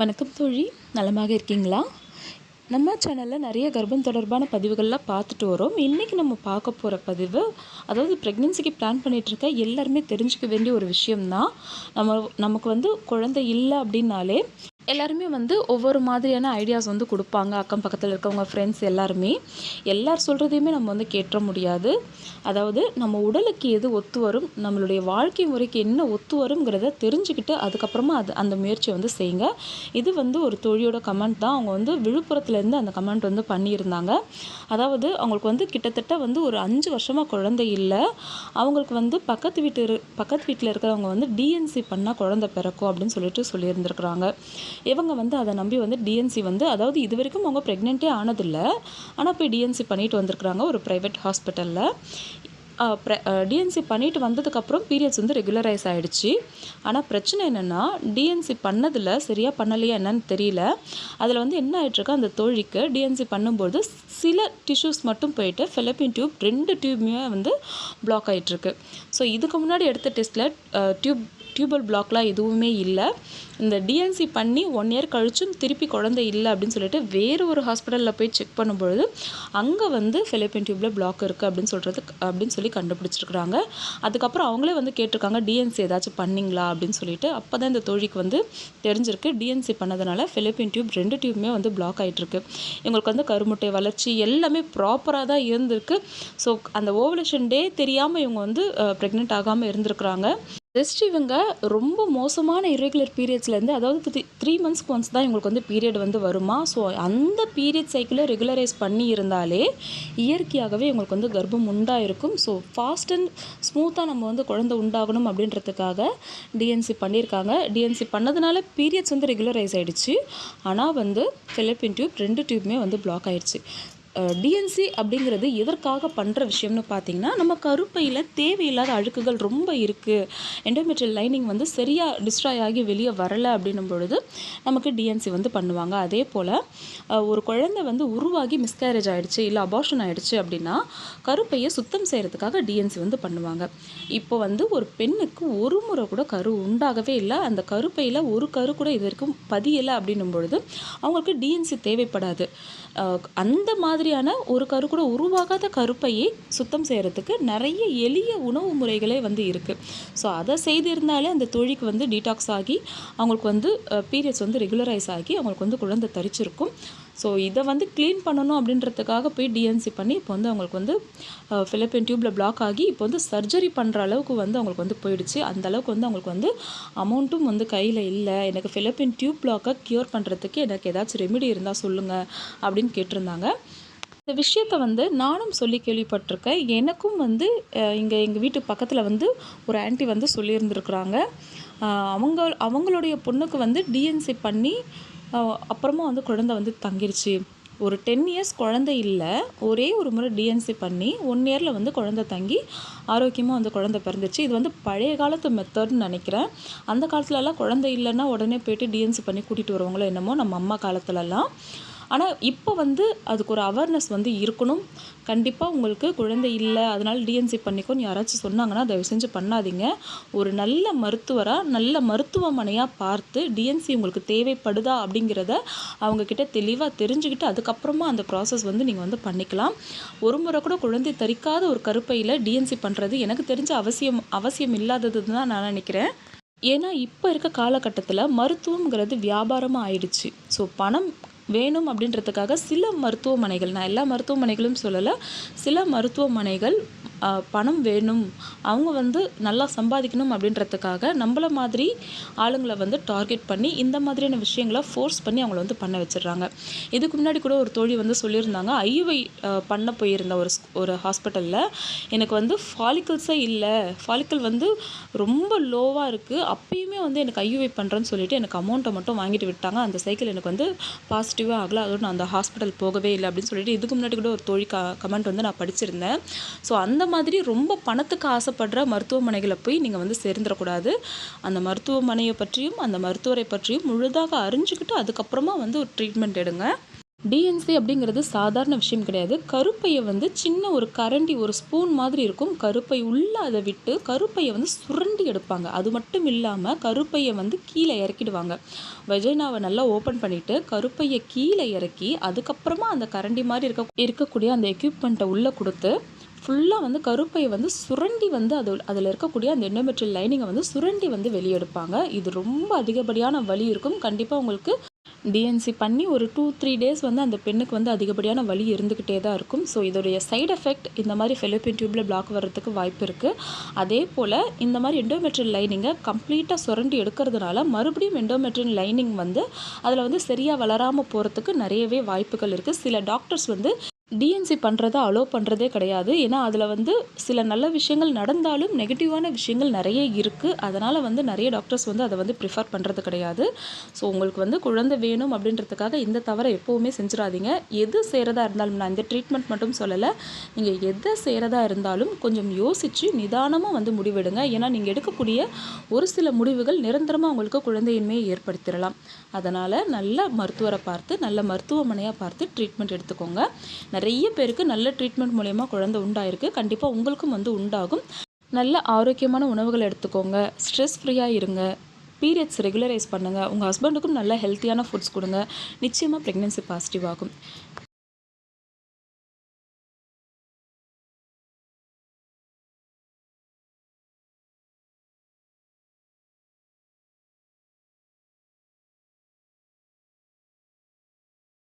வணக்கம் தோழி நலமாக இருக்கீங்களா? நம்ம சேனலில் நிறைய கர்ப்பம் தொடர்பான பதிவுகள்லாம் பார்த்துட்டு வரோம். இன்றைக்கி நம்ம பார்க்க போகிற பதிவு அதாவது ப்ரெக்னென்சிக்கு பிளான் பண்ணிகிட்டு இருக்க எல்லாருமே தெரிஞ்சுக்க வேண்டிய ஒரு விஷயம்தான். நம்ம நமக்கு வந்து குழந்தை இல்லை அப்படின்னாலே எல்லாருமே வந்து ஒவ்வொரு மாதிரியான ஐடியாஸ் வந்து கொடுப்பாங்க. அக்கம் பக்கத்தில் இருக்கவங்க ஃப்ரெண்ட்ஸ் எல்லாருமே. எல்லார் சொல்கிறதையுமே நம்ம வந்து கேட்ட முடியாது. அதாவது நம்ம உடலுக்கு எது ஒத்து வரும் நம்மளுடைய வாழ்க்கை முறைக்கு என்ன ஒத்து வருங்கிறத தெரிஞ்சுக்கிட்டு அதுக்கப்புறமா அது அந்த முயற்சியை வந்து செய்யுங்க. இது வந்து ஒரு தோழியோட கமெண்ட் தான். அவங்க வந்து விழுப்புரத்துலேருந்து அந்த கமெண்ட் வந்து பண்ணியிருந்தாங்க. அதாவது அவங்களுக்கு வந்து கிட்டத்தட்ட வந்து ஒரு அஞ்சு வருஷமாக குழந்தை இல்லை. அவங்களுக்கு வந்து பக்கத்து வீட்டு இரு- பக்கத்து வீட்டில் இருக்கிறவங்க வந்து டிஎன்சி பண்ணால் குழந்தை பிறக்கும் அப்படின்னு சொல்லிட்டு சொல்லியிருந்திருக்கிறாங்க. இவங்க வந்து அதை நம்பி வந்து டிஎன்சி வந்து அதாவது இது வரைக்கும் அவங்க ப்ரெக்னென்ட்டே ஆனதில்லை. ஆனால் போய் டிஎன்சி பண்ணிட்டு வந்திருக்கிறாங்க ஒரு ப்ரைவேட் ஹாஸ்பிட்டலில் டிஎன்சி பண்ணிட்டு வந்ததுக்கப்புறம் பீரியட்ஸ் வந்து ரெகுலரைஸ் ஆகிடுச்சு ஆனால் பிரச்சனை என்னென்னா டிஎன்சி பண்ணதில் சரியாக பண்ணலையா என்னன்னு தெரியல. அதில் வந்து என்ன ஆயிட்டிருக்கு அந்த தோழிக்கு டிஎன்சி பண்ணும்போது சில டிஷ்யூஸ் மட்டும் போயிட்டு ஃபெலப்பின் டியூப் ரெண்டு டியூப்மே வந்து பிளாக் ஆகிட்டுருக்கு ஸோ இதுக்கு முன்னாடி எடுத்த டெஸ்ட்டில் டியூப் டியூபல் பிளாக்லாம் எதுவுமே இல்லை. இந்த டிஎன்சி பண்ணி ஒன் இயர் கழிச்சும் திருப்பி குழந்தை இல்லை அப்படின்னு சொல்லிட்டு வேறு ஒரு ஹாஸ்பிட்டலில் போய் செக் பண்ணும்பொழுது அங்கே வந்து ஃபெலிப்பின் டியூப்பில் பிளாக் இருக்குது அப்படின்னு சொல்கிறது அப்படின்னு சொல்லி கண்டுபிடிச்சிருக்கிறாங்க. அதுக்கப்புறம் அவங்களே வந்து கேட்டிருக்காங்க டிஎன்சி ஏதாச்சும் பண்ணிங்களா அப்படின்னு சொல்லிட்டு. அப்போ தான் இந்த தோழிக்கு வந்து தெரிஞ்சிருக்கு டிஎன்சி பண்ணதுனால ஃபிலிப்பின் டியூப் ரெண்டு டியூப்மே வந்து பிளாக் ஆகிட்டுருக்கு இவங்களுக்கு வந்து கருமுட்டை வளர்ச்சி எல்லாமே ப்ராப்பராக தான் இருந்திருக்கு. ஸோ அந்த ஓவலேஷன் டே தெரியாமல் இவங்க வந்து ப்ரெக்னென்ட் ஆகாமல் இருந்திருக்கிறாங்க. ஜஸ்ட் இவங்க ரொம்ப மோசமான இரெகுலர் பீரியட்ஸ்லேருந்து அதாவது த்ரீ த்ரீ மந்த்ஸ்க்கு ஒன்ஸ் தான் இவங்களுக்கு வந்து பீரியட் வந்து வருமா? ஸோ அந்த பீரியட் சைக்கிளை ரெகுலரைஸ் பண்ணி இருந்தாலே இயற்கையாகவே இவங்களுக்கு வந்து கர்ப்பம் உண்டாயிருக்கும். ஸோ ஃபாஸ்ட் அண்ட் ஸ்மூத்தாக நம்ம வந்து குழந்தை உண்டாகணும் அப்படின்றதுக்காக டிஎன்சி பண்ணியிருக்காங்க. டிஎன்சி பண்ணதுனால பீரியட்ஸ் வந்து ரெகுலரைஸ் ஆகிடுச்சு ஆனால் வந்து ஃபெலப்பின் டியூப் ரெண்டு டியூப்மே வந்து பிளாக் ஆகிடுச்சு டிஎன்சி அப்படிங்கிறது எதற்காக பண்ணுற விஷயம்னு பார்த்தீங்கன்னா நம்ம கருப்பையில் தேவையில்லாத அழுக்குகள் ரொம்ப இருக்குது எண்டோமெட்ரியல் லைனிங் வந்து சரியாக டிஸ்ட்ராய் ஆகி வெளியே வரலை அப்படின்னும் பொழுது நமக்கு டிஎன்சி வந்து பண்ணுவாங்க. அதே போல் ஒரு குழந்தை வந்து உருவாகி மிஸ்கேரேஜ் ஆகிடுச்சு இல்லை அபார்ஷன் ஆகிடுச்சு அப்படின்னா கருப்பையை சுத்தம் செய்கிறதுக்காக டிஎன்சி வந்து பண்ணுவாங்க. இப்போ வந்து ஒரு பெண்ணுக்கு ஒரு முறை கூட கரு உண்டாகவே இல்லை அந்த கருப்பையில் ஒரு கரு கூட இது வரைக்கும் பதியலை அப்படின்னும் பொழுது அவங்களுக்கு டிஎன்சி தேவைப்படாது. அந்த மாதிரி மாதிரியான ஒரு கரு கூட உருவாகாத கருப்பையை சுத்தம் செய்கிறதுக்கு நிறைய எளிய உணவு முறைகளே வந்து இருக்குது ஸோ அதை செய்திருந்தாலே அந்த தொழிக்கு வந்து டீடாக்ஸ் ஆகி அவங்களுக்கு வந்து பீரியட்ஸ் வந்து ரெகுலரைஸ் ஆகி அவங்களுக்கு வந்து குழந்தை தரிச்சிருக்கும். ஸோ இதை வந்து க்ளீன் பண்ணணும் அப்படின்றதுக்காக போய் டிஎன்சி பண்ணி இப்போ வந்து அவங்களுக்கு வந்து ஃபிலிப்பின் டியூப்பில் பிளாக் ஆகி இப்போ வந்து சர்ஜரி பண்ணுற அளவுக்கு வந்து அவங்களுக்கு வந்து போயிடுச்சு. அந்த அளவுக்கு வந்து அவங்களுக்கு வந்து அமௌண்ட்டும் வந்து கையில் இல்லை. எனக்கு ஃபிலிப்பின் டியூப் பிளாக்கை க்யூர் பண்ணுறதுக்கு எனக்கு ஏதாச்சும் ரெமிடி இருந்தால் சொல்லுங்கள் அப்படின்னு கேட்டிருந்தாங்க. இந்த விஷயத்த வந்து நானும் சொல்லி கேள்விப்பட்டிருக்கேன். எனக்கும் வந்து இங்கே எங்கள் வீட்டு பக்கத்தில் வந்து ஒரு ஆன்ட்டி வந்து சொல்லியிருந்துருக்குறாங்க. அவங்க அவங்களுடைய பொண்ணுக்கு வந்து டிஎன்சி பண்ணி அப்புறமா வந்து குழந்தை வந்து தங்கிருச்சு. ஒரு டென் இயர்ஸ் குழந்தை இல்லை. ஒரே ஒரு முறை டிஎன்சி பண்ணி ஒன் இயரில் வந்து குழந்தை தங்கி ஆரோக்கியமாக வந்து குழந்தை பிறந்துச்சு இது வந்து பழைய காலத்து மெத்தட்னு நினைக்கிறேன். அந்த காலத்துலலாம் குழந்தை இல்லைன்னா உடனே போயிட்டு டிஎன்சி பண்ணி கூட்டிகிட்டு வருவாங்களோ என்னமோ நம்ம அம்மா காலத்துலலாம். ஆனால் இப்போ வந்து அதுக்கு ஒரு அவேர்னஸ் வந்து இருக்கணும். கண்டிப்பாக உங்களுக்கு குழந்தை இல்லை அதனால் டிஎன்சி பண்ணிக்கோன்னு யாராச்சும் சொன்னாங்கன்னா தயவு செஞ்சு பண்ணாதீங்க. ஒரு நல்ல மருத்துவராக நல்ல மருத்துவமனையாக பார்த்து டிஎன்சி உங்களுக்கு தேவைப்படுதா அப்படிங்கிறத அவங்கக்கிட்ட தெளிவாக தெரிஞ்சுக்கிட்டு அதுக்கப்புறமா அந்த ப்ராசஸ் வந்து நீங்கள் வந்து பண்ணிக்கலாம். ஒரு முறை கூட குழந்தை தரிக்காத ஒரு கருப்பையில் டிஎன்சி பண்ணுறது எனக்கு தெரிஞ்ச அவசியம் அவசியம் இல்லாதது தான் நான் நினைக்கிறேன். ஏன்னா இப்போ இருக்க காலகட்டத்தில் மருத்துவங்கிறது வியாபாரமாக ஆயிடுச்சு. ஸோ பணம் வேணும் அப்படின்றதுக்காக சில மருத்துவமனைகள் நான் எல்லா மருத்துவமனைகளும் சொல்லலை சில மருத்துவமனைகள் பணம் வேணும். அவங்க வந்து நல்லா சம்பாதிக்கணும் அப்படின்றதுக்காக நம்மள மாதிரி ஆளுங்களை வந்து டார்கெட் பண்ணி இந்த மாதிரியான விஷயங்களை ஃபோர்ஸ் பண்ணி அவங்கள வந்து பண்ண வச்சிடுறாங்க. இதுக்கு முன்னாடி கூட ஒரு தோழி வந்து சொல்லியிருந்தாங்க ஐயுவை பண்ண போயிருந்த ஒரு ஸ்- ஒரு ஹாஸ்பிட்டலில் எனக்கு வந்து ஃபாலிக்கல்ஸே இல்லை. ஃபாலிக்கல் வந்து ரொம்ப லோவாக இருக்குது அப்பயுமே வந்து எனக்கு ஐயுவை பண்ணுறேன்னு சொல்லிட்டு எனக்கு அமௌண்ட்டை மட்டும் வாங்கிட்டு விட்டாங்க. அந்த சைக்கிள் எனக்கு வந்து பாசிட்டிவாக ஆகலை. அதோட நான் அந்த ஹாஸ்பிட்டல் போகவே இல்லை. அப்படின்னு சொல்லிட்டு இதுக்கு முன்னாடி கூட ஒரு தோழி கமெண்ட் வந்து நான் படிச்சிருந்தேன். ஸோ அந்த மாதிரி ரொம்ப பணத்துக்கு ஆசைப்படுற மருத்துவமனைகளை போய் நீங்கள் வந்து சேர்ந்துடக்கூடாது. அந்த மருத்துவமனையை பற்றியும் அந்த மருத்துவரை பற்றியும் முழுதாக அறிஞ்சுக்கிட்டு அதுக்கப்புறமா வந்து ஒரு ட்ரீட்மெண்ட் எடுங்க. டிஎன்சி அப்படிங்கிறது சாதாரண விஷயம் கிடையாது. கருப்பையை வந்து சின்ன ஒரு கரண்டி ஒரு ஸ்பூன் மாதிரி இருக்கும். கருப்பை உள்ளே அதை விட்டு கருப்பையை வந்து சுரண்டி எடுப்பாங்க. அது மட்டும் இல்லாமல் கருப்பையை வந்து கீழே இறக்கிடுவாங்க. வெஜைனாவை நல்லா ஓப்பன் பண்ணிவிட்டு கருப்பையை கீழே இறக்கி அதுக்கப்புறமா அந்த கரண்டி மாதிரி இருக்க இருக்கக்கூடிய அந்த எக்யூப்மெண்ட்டை உள்ளே கொடுத்து ஃபுல்லாக வந்து கருப்பை வந்து சுரண்டி வந்து அது அதில் இருக்கக்கூடிய அந்த எண்டோமெட்ரியல் லைனிங்கை வந்து சுரண்டி வந்து வெளியெடுப்பாங்க. இது ரொம்ப அதிகப்படியான வலி இருக்கும். கண்டிப்பாக உங்களுக்கு டிஎன்சி பண்ணி ஒரு டூ த்ரீ டேஸ் வந்து அந்த பெண்ணுக்கு வந்து அதிகப்படியான வலி இருந்துக்கிட்டே தான் இருக்கும். ஸோ இதோடைய சைடு எஃபெக்ட் இந்த மாதிரி ஃபெலோபின் டியூப்பில் பிளாக் வர்றதுக்கு வாய்ப்பு இருக்குது அதே போல் இந்த மாதிரி எண்டோமெட்ரியல் லைனிங்கை கம்ப்ளீட்டாக சுரண்டி எடுக்கிறதுனால மறுபடியும் எண்டோமெட்ரியல் லைனிங் வந்து அதில் வந்து சரியாக வளராமல் போகிறதுக்கு நிறையவே வாய்ப்புகள் இருக்குது சில டாக்டர்ஸ் வந்து டிஎன்சி பண்ணுறத அலோவ் பண்ணுறதே கிடையாது. ஏன்னா அதில் வந்து சில நல்ல விஷயங்கள் நடந்தாலும் நெகட்டிவான விஷயங்கள் நிறைய இருக்குது அதனால் வந்து நிறைய டாக்டர்ஸ் வந்து அதை வந்து ப்ரிஃபர் பண்ணுறது கிடையாது. ஸோ உங்களுக்கு வந்து குழந்தை வேணும் அப்படின்றதுக்காக இந்த தவறை எப்போவுமே செஞ்சிடாதீங்க. எது செய்கிறதா இருந்தாலும் நான் இந்த ட்ரீட்மெண்ட் மட்டும் சொல்லலை. நீங்கள் எதை செய்கிறதா இருந்தாலும் கொஞ்சம் யோசித்து நிதானமாக வந்து முடிவெடுங்க. ஏன்னா நீங்கள் எடுக்கக்கூடிய ஒரு சில முடிவுகள் நிரந்தரமாக உங்களுக்கு குழந்தையின்மையை ஏற்படுத்திடலாம். அதனால் நல்ல மருத்துவரை பார்த்து நல்ல மருத்துவமனையாக பார்த்து ட்ரீட்மெண்ட் எடுத்துக்கோங்க. நிறைய பேருக்கு நல்ல ட்ரீட்மெண்ட் மூலயமா குழந்தை உண்டாயிருக்கு. கண்டிப்பாக உங்களுக்கும் வந்து உண்டாகும். நல்ல ஆரோக்கியமான உணவுகள் எடுத்துக்கோங்க. ஸ்ட்ரெஸ் ஃப்ரீயாக இருங்க. பீரியட்ஸ் ரெகுலரைஸ் பண்ணுங்கள் உங்கள் ஹஸ்பண்டுக்கும் நல்ல ஹெல்த்தியான ஃபுட்ஸ் கொடுங்க. நிச்சயமாக ப்ரெக்னென்சி பாசிட்டிவ் ஆகும்.